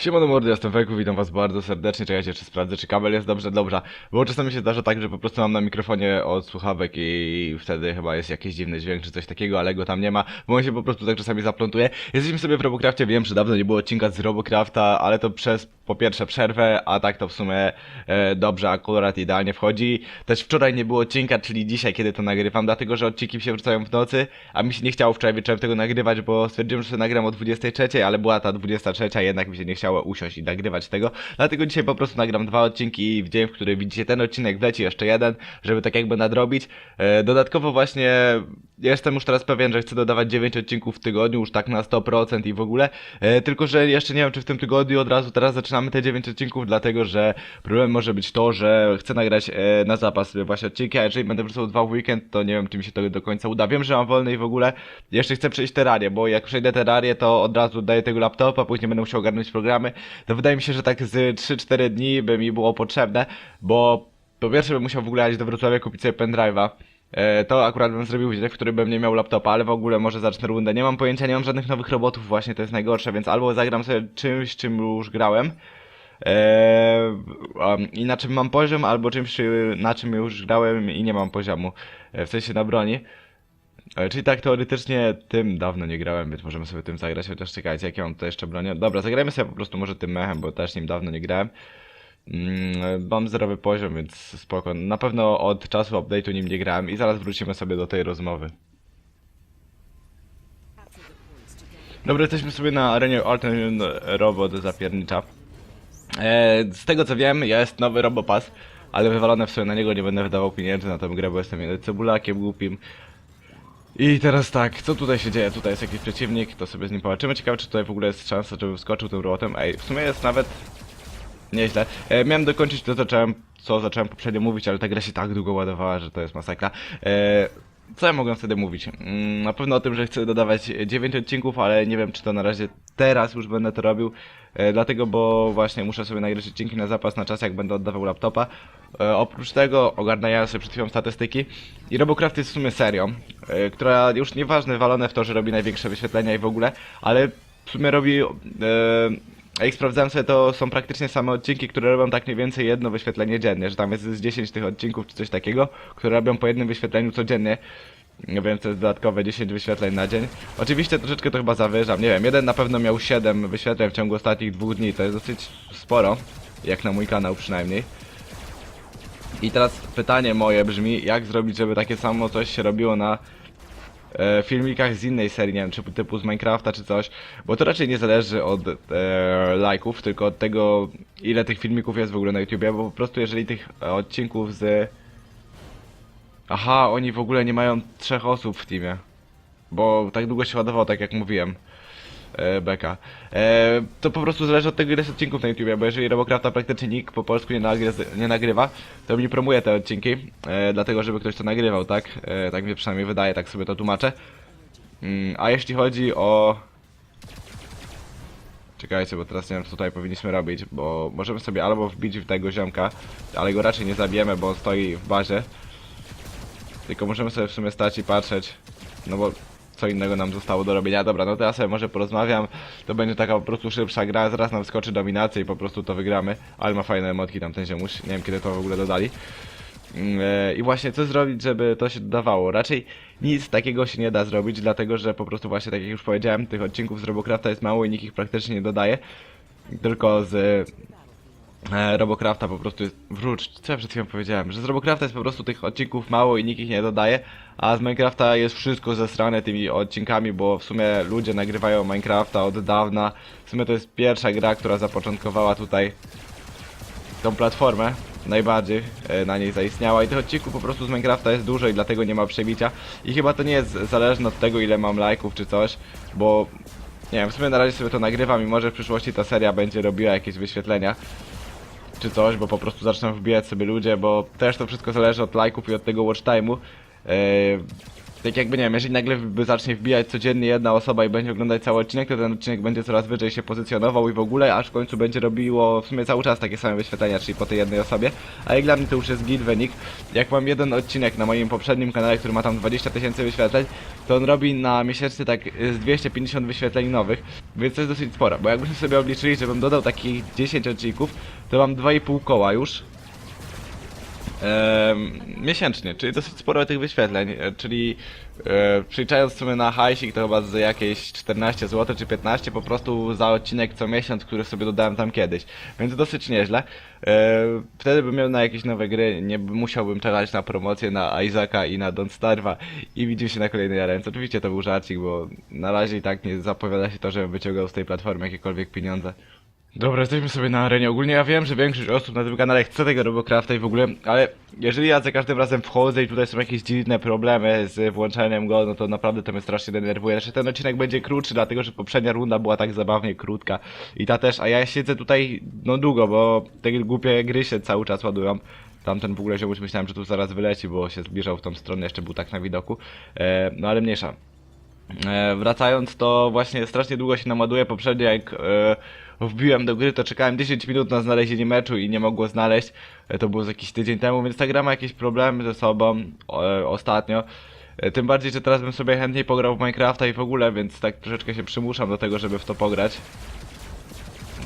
Siemano mordy, jestem Weku, witam was bardzo serdecznie, czekajcie czy sprawdzę czy kabel jest dobrze, dobrze, bo czasami się zdarza tak, że po prostu mam na mikrofonie od słuchawek i wtedy chyba jest jakiś dziwny dźwięk czy coś takiego, ale go tam nie ma, bo on się po prostu tak czasami zaplątuje. Jesteśmy sobie w Robocrafcie, wiem, że dawno nie było odcinka z Robocrafta, ale to przez po pierwsze przerwę, a tak to w sumie e, dobrze, akurat idealnie wchodzi. Też wczoraj nie było odcinka, czyli dzisiaj, kiedy to nagrywam, dlatego że odcinki się wrzucają w nocy, a mi się nie chciało wczoraj wieczorem tego nagrywać, bo stwierdziłem, że nagram o 23, ale była ta 23, jednak mi się nie chciało usiąść i nagrywać tego. Dlatego dzisiaj po prostu nagram dwa odcinki w dzień, w którym widzicie ten odcinek, wleci jeszcze jeden, żeby tak jakby nadrobić. E, dodatkowo właśnie jestem już teraz pewien, że chcę dodawać 9 odcinków w tygodniu, już tak na 100% i w ogóle. E, tylko, że jeszcze nie wiem, czy w tym tygodniu od razu teraz zaczynamy te 9 odcinków, dlatego, że problem może być to, że chcę nagrać e, na zapas właśnie odcinki, a jeżeli będę wrzucał dwa w weekend, to nie wiem, czy mi się to do końca uda. Wiem, że mam wolne i w ogóle jeszcze chcę przejść terrarię, bo jak przejdę terrarię, to od razu daję tego laptopa, później będę musiał ogarnąć programy. To wydaje mi się, że tak z 3-4 dni by mi było potrzebne, bo po pierwsze bym musiał w ogóle jechać do Wrocławia kupić sobie pendrive'a. E, to akurat bym zrobił dzień, w którym bym nie miał laptopa, ale w ogóle może zacznę rundę. Nie mam pojęcia, nie mam żadnych nowych robotów, właśnie to jest najgorsze, więc albo zagram sobie czymś, czym już grałem. Eee, i na czym mam poziom, albo czymś, czy- na czym już grałem i nie mam poziomu. E, w sensie na broni. Czyli tak teoretycznie tym dawno nie grałem, więc możemy sobie tym zagrać, chociaż czekajcie, jakie mam tutaj jeszcze bronię. Dobra, zagrajmy sobie po prostu może tym mechem, bo też nim dawno nie grałem. Mm, mam zerowy poziom, więc spoko. Na pewno od czasu update'u nim nie grałem i zaraz wrócimy sobie do tej rozmowy. Dobra, jesteśmy sobie na arenie Alten Robot zapiernicza. E, z tego co wiem, jest nowy Robopass, ale wywalone w sobie na niego nie będę wydawał pieniędzy na tę grę, bo jestem cebulakiem głupim. I teraz tak, co tutaj się dzieje? Tutaj jest jakiś przeciwnik, to sobie z nim połączymy. Ciekawe, czy tutaj w ogóle jest szansa, żebym wskoczył tym robotem. Ej, w sumie jest nawet nieźle. E, miałem dokończyć to, co zacząłem, co zacząłem poprzednio mówić, ale ta gra się tak długo ładowała, że to jest masakra. E, co ja mogłem wtedy mówić? Mm, na pewno o tym, że chcę dodawać 9 odcinków, ale nie wiem, czy to na razie teraz już będę to robił. E, dlatego, bo właśnie muszę sobie nagrać odcinki na zapas na czas, jak będę oddawał laptopa. E, oprócz tego ogarnąłem sobie przed chwilą statystyki i Robocraft jest w sumie serią, e, która już nieważne walone w to, że robi największe wyświetlenia i w ogóle, ale w sumie robi... E, jak sprawdzałem sobie, to są praktycznie same odcinki, które robią tak mniej więcej jedno wyświetlenie dziennie, że tam jest z 10 tych odcinków czy coś takiego, które robią po jednym wyświetleniu codziennie. Więc to jest dodatkowe 10 wyświetleń na dzień. Oczywiście troszeczkę to chyba zawyżam, nie wiem, jeden na pewno miał 7 wyświetleń w ciągu ostatnich dwóch dni, to jest dosyć sporo, jak na mój kanał przynajmniej. I teraz pytanie moje brzmi, jak zrobić, żeby takie samo coś się robiło na e, filmikach z innej serii, nie wiem, czy typu z Minecrafta czy coś, bo to raczej nie zależy od e, lajków, tylko od tego, ile tych filmików jest w ogóle na YouTubie, bo po prostu jeżeli tych odcinków z... Aha, oni w ogóle nie mają trzech osób w teamie, bo tak długo się ładowało, tak jak mówiłem. E, beka. E, to po prostu zależy od tego, ile jest odcinków na YouTubie, bo jeżeli Robocrafta praktycznie nikt po polsku nie, nagry, nie nagrywa, to mi promuje te odcinki, e, dlatego żeby ktoś to nagrywał, tak? E, tak mi przynajmniej wydaje, tak sobie to tłumaczę. Mm, a jeśli chodzi o... Czekajcie, bo teraz nie wiem co tutaj powinniśmy robić, bo możemy sobie albo wbić w tego ziomka, ale go raczej nie zabijemy, bo on stoi w bazie. Tylko możemy sobie w sumie stać i patrzeć, no bo co innego nam zostało do robienia. Dobra, no ja sobie może porozmawiam, to będzie taka po prostu szybsza gra, zaraz nam wskoczy dominacja i po prostu to wygramy. Ale ma fajne emotki tam ten ziomuś, nie wiem kiedy to w ogóle dodali. Mm, e, I właśnie co zrobić, żeby to się dodawało? Raczej nic takiego się nie da zrobić, dlatego że po prostu właśnie tak jak już powiedziałem, tych odcinków z Robocrafta jest mało i nikt ich praktycznie nie dodaje. Tylko z Robocrafta po prostu jest... Wróć, co ja przed chwilą powiedziałem? Że z Robocrafta jest po prostu tych odcinków mało i nikt ich nie dodaje, a z Minecrafta jest wszystko zesrane tymi odcinkami, bo w sumie ludzie nagrywają Minecrafta od dawna. W sumie to jest pierwsza gra, która zapoczątkowała tutaj tą platformę. Najbardziej e, na niej zaistniała i tych odcinków po prostu z Minecrafta jest dużo i dlatego nie ma przebicia. I chyba to nie jest zależne od tego ile mam lajków czy coś, bo nie wiem, w sumie na razie sobie to nagrywam i może w przyszłości ta seria będzie robiła jakieś wyświetlenia czy coś, bo po prostu zaczną wbijać sobie ludzie, bo też to wszystko zależy od lajków i od tego watch time'u. Tak jakby nie wiem, jeżeli nagle by zacznie wbijać codziennie jedna osoba i będzie oglądać cały odcinek, to ten odcinek będzie coraz wyżej się pozycjonował i w ogóle, aż w końcu będzie robiło w sumie cały czas takie same wyświetlenia, czyli po tej jednej osobie. A jak dla mnie to już jest git wynik. Jak mam jeden odcinek na moim poprzednim kanale, który ma tam 20 tysięcy wyświetleń, to on robi na miesięczny tak z 250 wyświetleń nowych, więc to jest dosyć sporo, bo jakbyśmy sobie obliczyli, żebym dodał takich 10 odcinków, to mam 2,5 koła już, Em, miesięcznie, czyli dosyć sporo tych wyświetleń, e, czyli e, przeliczając w sumie na hajsik to chyba z jakieś 14 zł czy 15 po prostu za odcinek co miesiąc, który sobie dodałem tam kiedyś, więc dosyć nieźle. E, wtedy bym miał na jakieś nowe gry, nie musiałbym czekać na promocję na Isaaca i na Don't Starve'a i widzimy się na kolejnej arence. Oczywiście to był żarcik, bo na razie i tak nie zapowiada się to, żebym wyciągał z tej platformy jakiekolwiek pieniądze. Dobra, jesteśmy sobie na arenie. Ogólnie ja wiem, że większość osób na tym kanale chce tego Robocrafta i w ogóle, ale jeżeli ja za każdym razem wchodzę i tutaj są jakieś dziwne problemy z włączeniem go, no to naprawdę to mnie strasznie denerwuje. Znaczy ten odcinek będzie krótszy, dlatego że poprzednia runda była tak zabawnie krótka i ta też, a ja siedzę tutaj no długo, bo te głupie gry się cały czas ładują. Tamten w ogóle ziomuś myślałem, że tu zaraz wyleci, bo się zbliżał w tą stronę, jeszcze był tak na widoku. E, no ale mniejsza. E, wracając, to właśnie strasznie długo się naładuje. Poprzednio jak e, wbiłem do gry, to czekałem 10 minut na znalezienie meczu i nie mogło znaleźć. E, to było jakiś tydzień temu, więc ta gra ma jakieś problemy ze sobą e, ostatnio. E, tym bardziej, że teraz bym sobie chętniej pograł w Minecrafta i w ogóle, więc tak troszeczkę się przymuszam do tego, żeby w to pograć.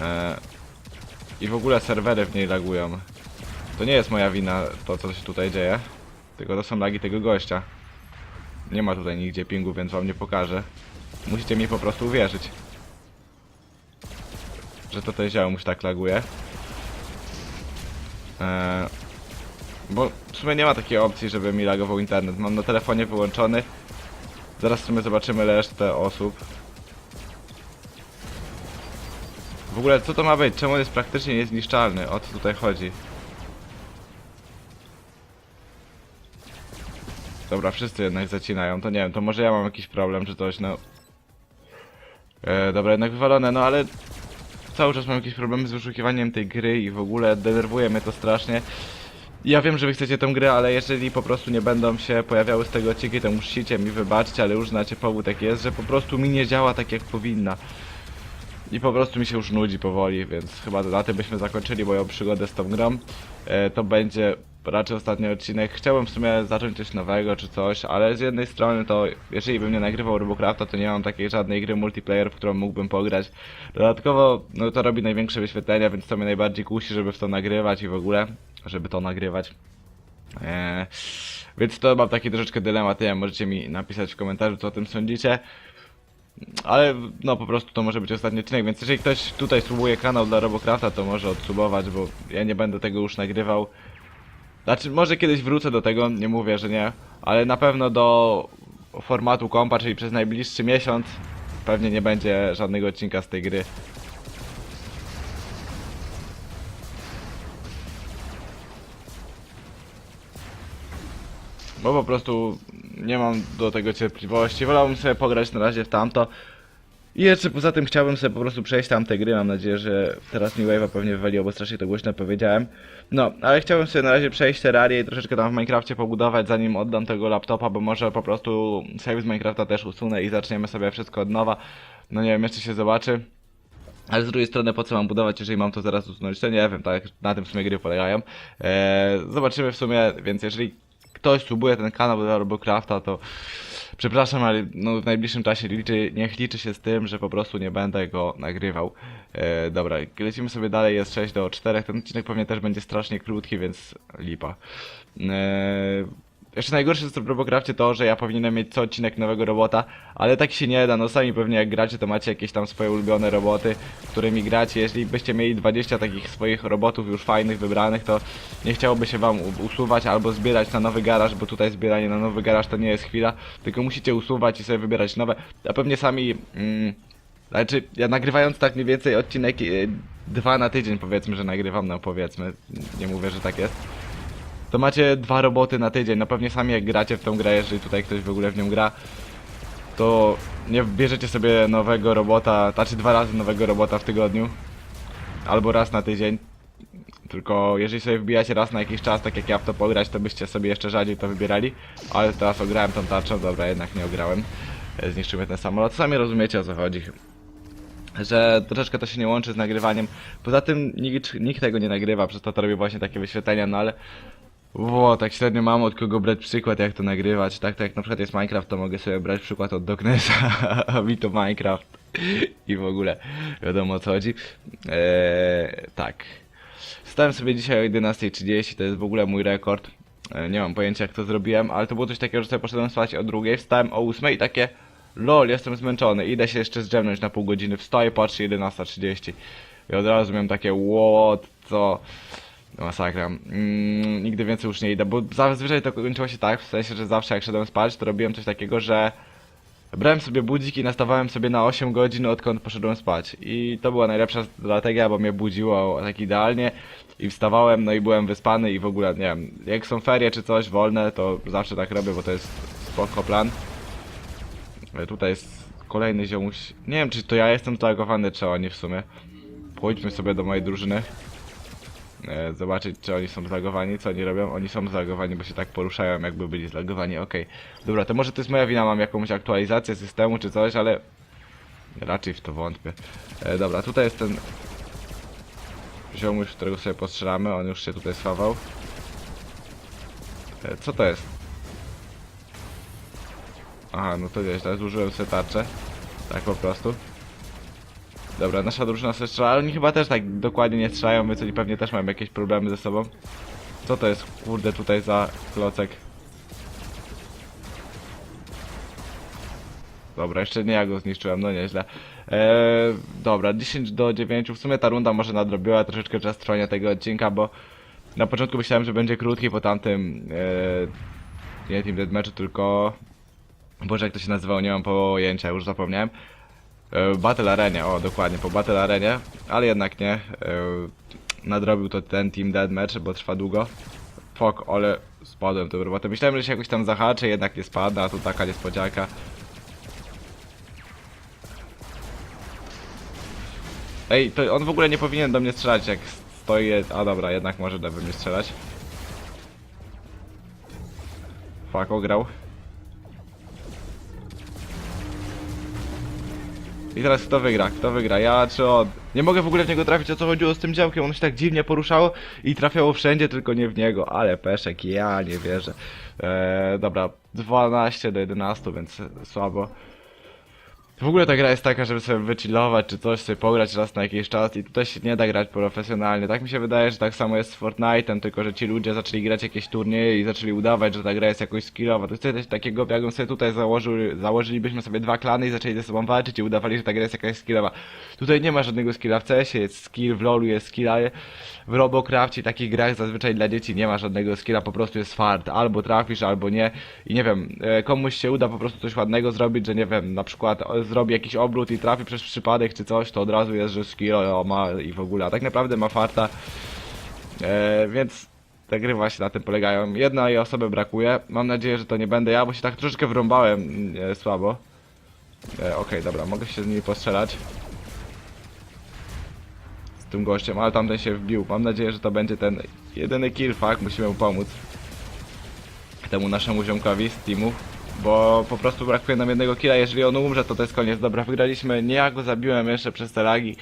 E, I w ogóle serwery w niej lagują. To nie jest moja wina to, co się tutaj dzieje. Tylko to są lagi tego gościa. Nie ma tutaj nigdzie pingu, więc wam nie pokażę. Musicie mi po prostu uwierzyć. Że to ten ziomuś tak laguje. Eee, bo w sumie nie ma takiej opcji, żeby mi lagował internet. Mam na telefonie wyłączony. Zaraz w sumie zobaczymy resztę osób. W ogóle co to ma być? Czemu on jest praktycznie niezniszczalny? O co tutaj chodzi? Dobra, wszyscy jednak zacinają, to nie wiem, to może ja mam jakiś problem czy coś, no. E, dobra, jednak wywalone, no ale cały czas mam jakieś problemy z wyszukiwaniem tej gry i w ogóle denerwuje mnie to strasznie. Ja wiem, że wy chcecie tę grę, ale jeżeli po prostu nie będą się pojawiały z tego odcinki, to musicie mi wybaczyć, ale już znacie powód jak jest, że po prostu mi nie działa tak jak powinna. I po prostu mi się już nudzi powoli, więc chyba na tym byśmy zakończyli moją przygodę z tą grą. E, to będzie raczej ostatni odcinek. Chciałem w sumie zacząć coś nowego czy coś, ale z jednej strony to jeżeli bym nie nagrywał Robocrafta, to nie mam takiej żadnej gry multiplayer, w którą mógłbym pograć. Dodatkowo, no to robi największe wyświetlenia, więc to mnie najbardziej kusi, żeby w to nagrywać i w ogóle, żeby to nagrywać. Eee, więc to mam taki troszeczkę dylemat, nie wiem, możecie mi napisać w komentarzu, co o tym sądzicie. Ale no po prostu to może być ostatni odcinek, więc jeżeli ktoś tutaj subuje kanał dla Robocrafta, to może odsubować, bo ja nie będę tego już nagrywał. Znaczy, może kiedyś wrócę do tego, nie mówię, że nie, ale na pewno do formatu kompa, czyli przez najbliższy miesiąc pewnie nie będzie żadnego odcinka z tej gry. Bo po prostu nie mam do tego cierpliwości. Wolałbym sobie pograć na razie w tamto. I jeszcze poza tym chciałbym sobie po prostu przejść tamte gry. Mam nadzieję, że teraz mi Wave'a pewnie wywaliło, bo strasznie to głośno powiedziałem. No, ale chciałbym sobie na razie przejść Terrarię i troszeczkę tam w Minecrafcie pobudować, zanim oddam tego laptopa, bo może po prostu save z Minecrafta też usunę i zaczniemy sobie wszystko od nowa. No nie wiem, jeszcze się zobaczy. Ale z drugiej strony, po co mam budować, jeżeli mam to zaraz usunąć? To nie wiem, tak na tym w sumie gry polegają. Eee, zobaczymy w sumie, więc jeżeli ktoś subuje ten kanał dla Robocrafta, to przepraszam, ale no, w najbliższym czasie liczy, niech liczy się z tym, że po prostu nie będę go nagrywał. E, dobra, lecimy sobie dalej, jest 6 do 4, ten odcinek pewnie też będzie strasznie krótki, więc lipa. E, jeszcze najgorsze jest w Robocrafcie to, że ja powinienem mieć co odcinek nowego robota, ale tak się nie da, no sami pewnie jak gracie to macie jakieś tam swoje ulubione roboty, którymi gracie, jeśli byście mieli 20 takich swoich robotów już fajnych, wybranych, to nie chciałoby się wam usuwać albo zbierać na nowy garaż, bo tutaj zbieranie na nowy garaż to nie jest chwila, tylko musicie usuwać i sobie wybierać nowe, a pewnie sami... Mm, znaczy, ja nagrywając tak mniej więcej odcinek e, dwa na tydzień powiedzmy, że nagrywam, no powiedzmy, nie mówię, że tak jest to macie dwa roboty na tydzień. No pewnie sami jak gracie w tą grę, jeżeli tutaj ktoś w ogóle w nią gra, to nie bierzecie sobie nowego robota, znaczy dwa razy nowego robota w tygodniu, albo raz na tydzień. Tylko jeżeli sobie wbijacie raz na jakiś czas, tak jak ja w to pograć, to byście sobie jeszcze rzadziej to wybierali. Ale teraz ograłem tą tarczą, dobra, jednak nie ograłem. E, Zniszczymy ten samolot. Sami rozumiecie o co chodzi. Że troszeczkę to się nie łączy z nagrywaniem. Poza tym nikt, nikt tego nie nagrywa, przez to to robię właśnie takie wyświetlenia, no ale Ło, tak średnio mam od kogo brać przykład, jak to nagrywać. Tak, tak na przykład jest Minecraft, to mogę sobie brać przykład od Doknesa, mi to Minecraft. I w ogóle wiadomo o co chodzi. Eee, tak. Wstałem sobie dzisiaj o 11.30, to jest w ogóle mój rekord. E, nie mam pojęcia jak to zrobiłem, ale to było coś takiego, że sobie poszedłem spać o drugiej, wstałem o 8 i takie LOL, jestem zmęczony, idę się jeszcze zdrzemnąć na pół godziny, wstaję, patrzę 11.30 i od razu miałem takie what, co... Masakra. Mm, nigdy więcej już nie idę, bo zazwyczaj to kończyło się tak, w sensie, że zawsze jak szedłem spać, to robiłem coś takiego, że brałem sobie budzik i nastawałem sobie na 8 godzin odkąd poszedłem spać. I to była najlepsza strategia, bo mnie budziło tak idealnie i wstawałem, no i byłem wyspany i w ogóle, nie wiem, jak są ferie czy coś wolne, to zawsze tak robię, bo to jest spoko plan. E, Tutaj jest kolejny ziomuś. Nie wiem, czy to ja jestem zalogowany, czy oni w sumie. Pójdźmy sobie do mojej drużyny zobaczyć, czy oni są zlagowani, co oni robią. Oni są zlagowani, bo się tak poruszają, jakby byli zlagowani. Okej, dobra, to może to jest moja wina, mam jakąś aktualizację systemu czy coś, ale raczej w to wątpię. E, dobra, tutaj jest ten ziomuś, którego sobie postrzelamy, on już się tutaj schował. E, co to jest? Aha, no to wiesz, teraz użyłem sobie tarczę. Tak po prostu. Dobra, nasza drużyna sobie strzela, ale oni chyba też tak dokładnie nie strzelają, więc oni pewnie też mają jakieś problemy ze sobą. Co to jest, kurde, tutaj za klocek? Dobra, jeszcze nie ja go zniszczyłem, no nieźle. Eee, dobra, 10 do 9. W sumie ta runda może nadrobiła troszeczkę czas trwania tego odcinka, bo na początku myślałem, że będzie krótki po tamtym eee, nie Team Deathmatchu, tylko... Boże, jak to się nazywało, nie mam pojęcia, już zapomniałem. E, Battle Arenie, o dokładnie, po Battle Arenie, ale jednak nie. E, Nadrobił to ten Team Deathmatch, bo trwa długo. Fok, ale spadłem to robotę. Myślałem, że się jakoś tam zahaczę, jednak nie spada, a tu taka niespodzianka. Ej, to on w ogóle nie powinien do mnie strzelać, jak stoi... A dobra, jednak może do mnie strzelać. Fuck, ograł. I teraz kto wygra? Kto wygra? Ja czy on? Nie mogę w ogóle w niego trafić, o co chodziło z tym działkiem. On się tak dziwnie poruszało i trafiało wszędzie, tylko nie w niego. Ale peszek, ja nie wierzę. Eee, dobra, 12 do 11, więc słabo. W ogóle ta gra jest taka, żeby sobie wychillować czy coś, sobie pograć raz na jakiś czas i tutaj się nie da grać profesjonalnie. Tak mi się wydaje, że tak samo jest z Fortnite'em, tylko że ci ludzie zaczęli grać jakieś turnieje i zaczęli udawać, że ta gra jest jakoś skillowa. To jest coś takiego, jakbym sobie tutaj założył, założylibyśmy sobie dwa klany i zaczęli ze sobą walczyć i udawali, że ta gra jest jakaś skillowa. Tutaj nie ma żadnego skilla w CS-ie, jest skill, w LoLu jest skill, ale w Robocrafcie takich grach zazwyczaj dla dzieci nie ma żadnego skilla, po prostu jest fart. Albo trafisz, albo nie. I nie wiem, e, komuś się uda po prostu coś ładnego zrobić, że nie wiem, na przykład o, zrobi jakiś obrót i trafi przez przypadek czy coś, to od razu jest, że skill o, ma i w ogóle. A tak naprawdę ma farta. E, więc te gry właśnie na tym polegają. Jednej osoby brakuje. Mam nadzieję, że to nie będę ja, bo się tak troszeczkę wrąbałem mm, e, słabo. E, Okej, dobra, mogę się z nimi postrzelać. Z tym gościem, ale tamten się wbił. Mam nadzieję, że to będzie ten jedyny kill, fuck, musimy mu pomóc. Temu naszemu ziomkowi z teamu. Bo po prostu brakuje nam jednego killa, jeżeli on umrze, to to jest koniec. Dobra, wygraliśmy. Nie ja go zabiłem jeszcze przez te lagi.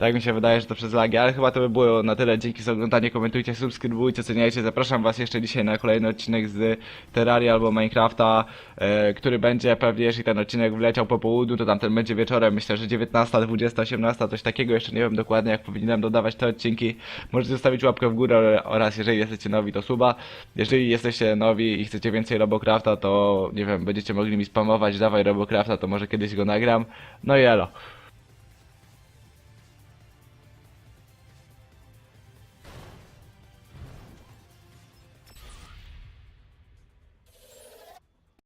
Tak mi się wydaje, że to przez lagi, ale chyba to by było na tyle. Dzięki za oglądanie, komentujcie, subskrybujcie, ceniajcie. Zapraszam was jeszcze dzisiaj na kolejny odcinek z Terraria albo Minecrafta, e, który będzie pewnie, jeśli ten odcinek wleciał po południu, to tamten będzie wieczorem. Myślę, że 19, 20, 18, coś takiego. Jeszcze nie wiem dokładnie, jak powinienem dodawać te odcinki. Możecie zostawić łapkę w górę oraz jeżeli jesteście nowi, to suba. Jeżeli jesteście nowi i chcecie więcej Robocrafta, to nie wiem, będziecie mogli mi spamować, dawaj Robocrafta, to może kiedyś go nagram. No i elo.